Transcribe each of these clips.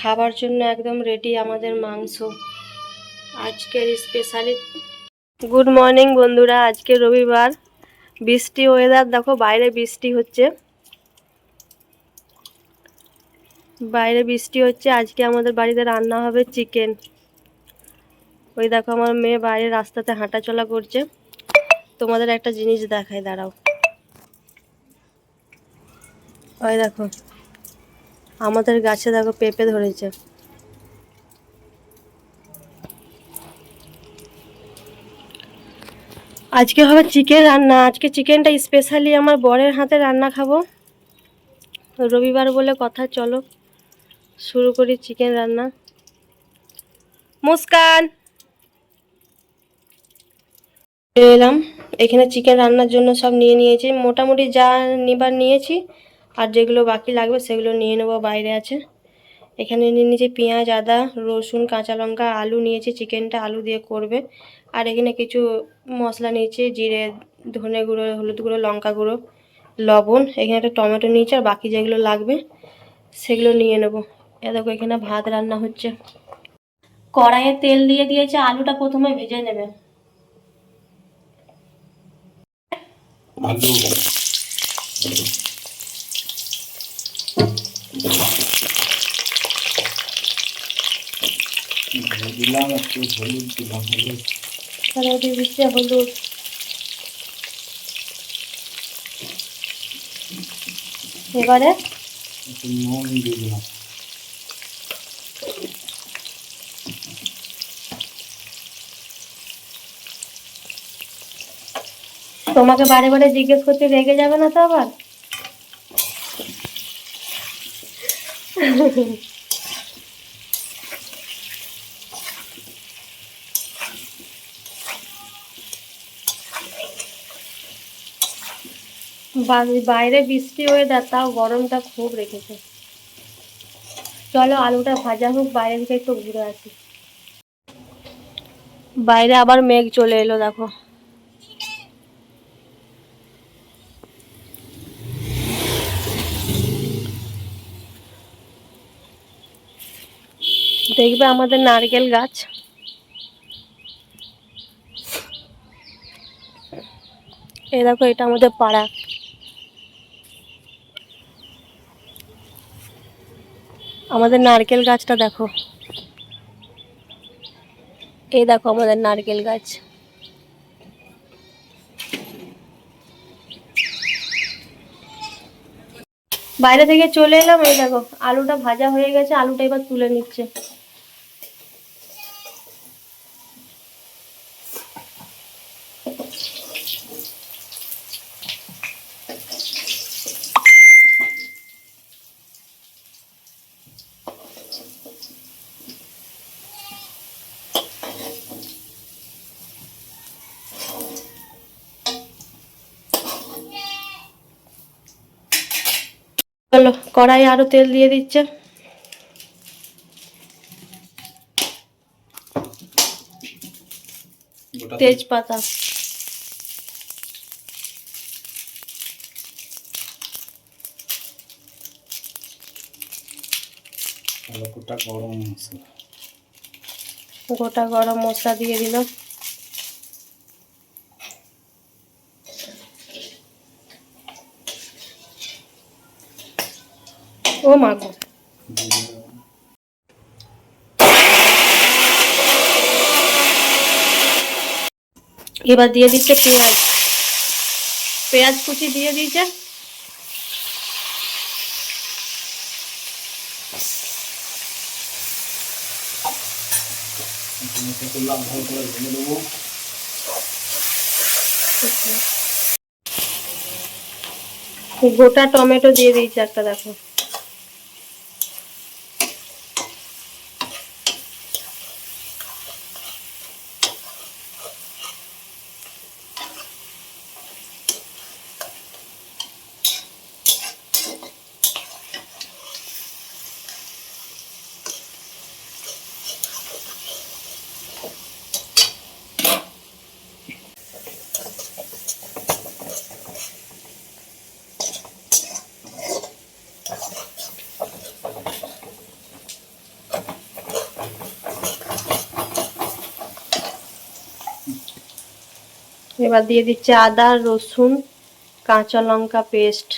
খাবার জন্য একদম রেডি আমাদের মাংস। আজকের স্পেশালি গুড মর্নিং বন্ধুরা, আজকে রবিবার। বৃষ্টি ওয়েদার দেখো বাইরে বৃষ্টি হচ্ছে। বাইরে বৃষ্টি হচ্ছে, আজকে আমাদের বাড়িতে রান্না হবে চিকেন ওই দেখো আমার মেয়ে বাইরে রাস্তাতে হাঁটাচলা করছে। তোমাদের একটা জিনিস দেখায় দাঁড়াও। ওই দেখো। আমাদের গাছে দেখো পেঁপে ধরেছে। আজকে হবে চিকেন রান্না। আজকে চিকেনটা স্পেশালি আমার বরের হাতে রান্না খাব। রবিবার বলে কথা, চলো শুরু করি চিকেন রান্না। মুস্কান! এলাম। এখানে চিকেন রান্নার জন্য সব নিয়ে নিয়েছি। মোটামুটি যা নিবার নিয়েছি আর যেগুলো বাকি লাগবে সেগুলো নিয়ে নেব বাইরে আছে। এখানে নিয়ে নিয়েছি পেঁয়াজ, আদা, রসুন, কাঁচা লঙ্কা, আলু নিয়েছি, চিকেনটা আলু দিয়ে করবে। আর এখানে কিছু মশলা নিয়েছি, জিরে, ধনে গুঁড়ো, হলুদ গুঁড়ো, লঙ্কা গুঁড়ো, লবণ। এখানে একটা টমেটো নিয়েছি আর বাকি যেগুলো লাগবে সেগুলো নিয়ে নেব। এ দেখো এখানে ভাত রান্না হচ্ছে। কড়াইয়ে তেল দিয়ে দিয়েছে, আলুটা প্রথমে ভেজে নেবে। আলু দিলাম একটু হলুদ দিলাম হলুদ। দিচ্ছে হলুদ। এবারে? একটু নুন দিয়ে দিলাম। তোমাকে বারে বারে জিজ্ঞেস করতে রেগে যাবে না তো আবার? বাইরে বৃষ্টি ওয়েদার তাও গরমটা খুব রেখেছে। চলো আলুটা ভাজা হোক, বাইরে থেকে একটু ঘুরে আসি। বাইরে আবার মেঘ চলে এলো, দেখো। দেখবে আমাদের নারকেল গাছ। এই দেখো, এটা আমাদের পাড়া। আমাদের নারকেল গাছটা দেখো। এই দেখো আমাদের নারকেল গাছ। বাইরে থেকে চলে এলাম, এই দেখো, আলুটা ভাজা হয়ে গেছে, আলুটা এবার তুলে নিচ্ছে। চলো কড়াই আরও তেল দিয়ে দিচ্ছে। তেজপাতা। গোটা গরম মশলা। গোটা গরম মশলা দিয়ে দিল। ও মা গো। দিয়ে দিলাম। এবার দিয়ে দিচ্ছে পেঁয়াজ। পেঁয়াজ কুচি দিয়ে দিয়েছে। মেখে গোটা টমেটো দিয়ে দিয়েছে একটা দেখো। এবার দিয়ে দিচ্ছে আদা, রসুন, কাঁচা লঙ্কা পেস্ট।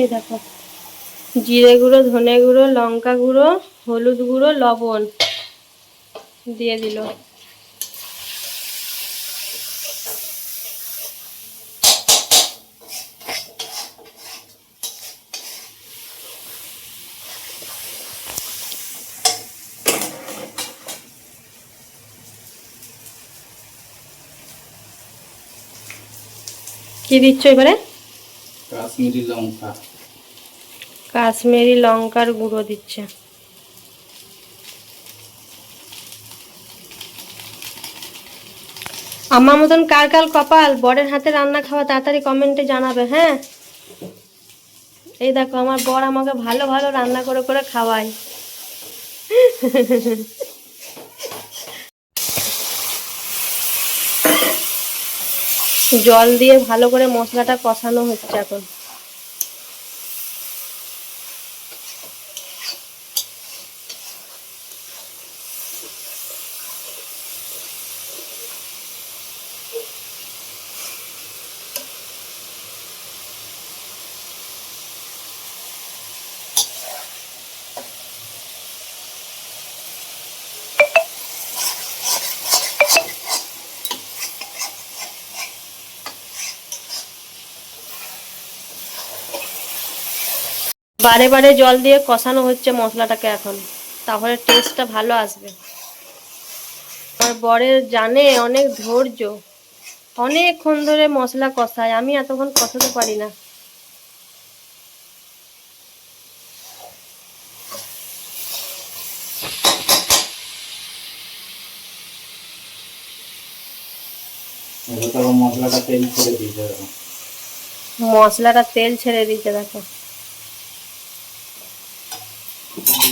এই দেখো, জিরে গুঁড়ো, ধনে গুঁড়ো, লঙ্কা গুঁড়ো, হলুদ গুঁড়ো, লবণ। দিয়ে দিল। কি দিচ্ছ এবারে? কাশ্মীরি লঙ্কা। কাশ্মীরি লঙ্কার গুঁড়ো দিচ্ছে। আমার মতন কার কাল কপাল? বরের হাতে রান্না খাওয়া তাড়াতাড়ি কমেন্টে জানাবে হ্যাঁ? এই দেখো, আমার বর আমাকে ভালো ভালো রান্না করে করে খাওয়ায়। জল দিয়ে ভালো করে মশলাটা কষানো হচ্ছে এখন। বারে বারে জল দিয়ে কষানো হচ্ছে মশলাটাকে এখন। তাহলে টেস্টটা ভালো আসবে। আমার বরের জানে অনেক ধৈর্য। অনেকক্ষণ ধরে মশলা কষায়। আমি এতক্ষণ কষাতে পারি না। মশলাটা তেল ছেড়ে দিতে হবে। মশলাটা তেল ছেড়ে দিচ্ছে দেখো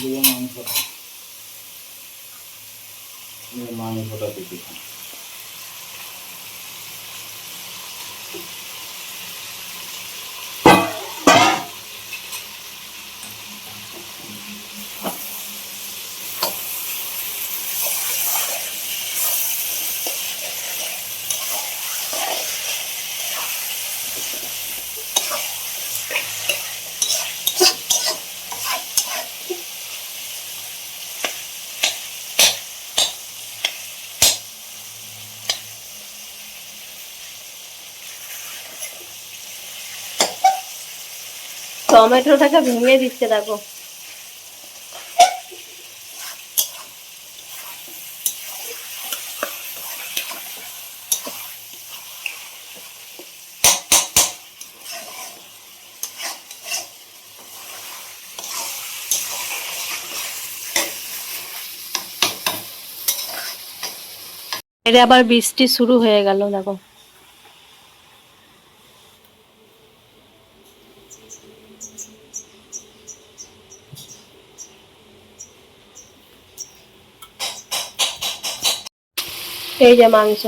দিয়ে মাংসটা মাংসটা দিয়ে দিলাম টমেটোটাকে ভেঙে দিচ্ছে দেখো। এটা আবার বৃষ্টি শুরু হয়ে গেল দেখো। এই যে মাংস।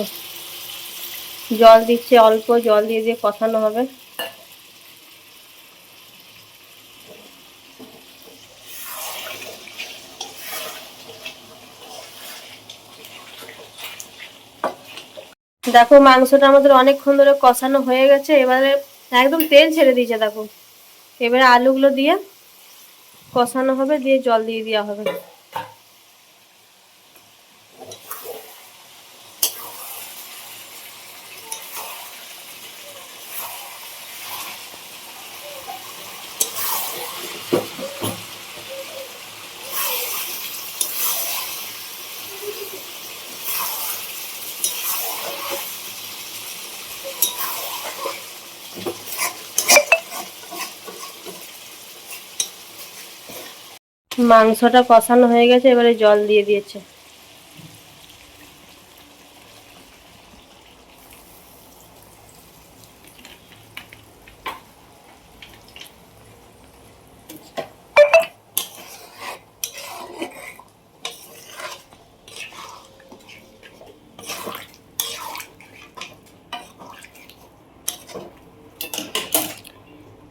জল দিচ্ছে, অল্প জল দিয়ে দিয়ে কষানো হবে। দেখো, মাংসটা আমাদের অনেকক্ষণ ধরে কষানো হয়ে গেছে। এবারে একদম তেল ছেড়ে দিয়েছে, দেখো। এবারে আলুগুলো দিয়ে কষানো হবে, দিয়ে জল দিয়ে দেওয়া হবে। মাংসটা কষানো হয়ে গেছে, এবারে জল দিয়ে দিয়েছে।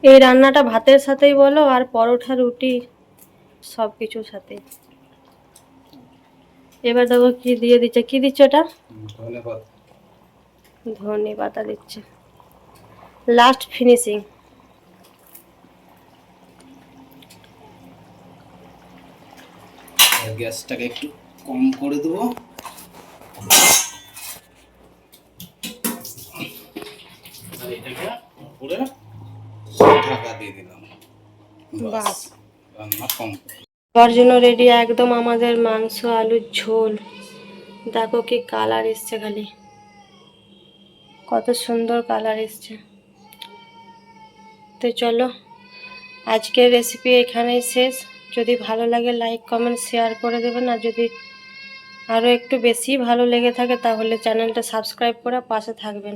এই রান্নাটা ভাতের সাথেই বলো, আর পরোঠা রুটি সব কিছুর সাথে। এবার দেখো কি দিয়ে দিচ্ছে কি দিচ্ছে ওটা? ধনে পাতা দিচ্ছে। লাস্ট ফিনিশিং গ্যাসটাকে একটু কম করে দেবো। আর এটাকে উপরে ঢাকা দিয়ে দিলাম। বাস রান্না কম খাওয়ার জন্য রেডি একদম আমাদের মাংস, আলুর ঝোল। দেখো কি কালার এসছে খালি। কত সুন্দর কালার এসছে। তো চলো, আজকের রেসিপি এখানেই শেষ। যদি ভালো লাগে লাইক কমেন্ট শেয়ার করে দেবেন। আর যদি আরও একটু বেশি ভালো লেগে থাকে, তাহলে চ্যানেলটা সাবস্ক্রাইব করে পাশে থাকবেন।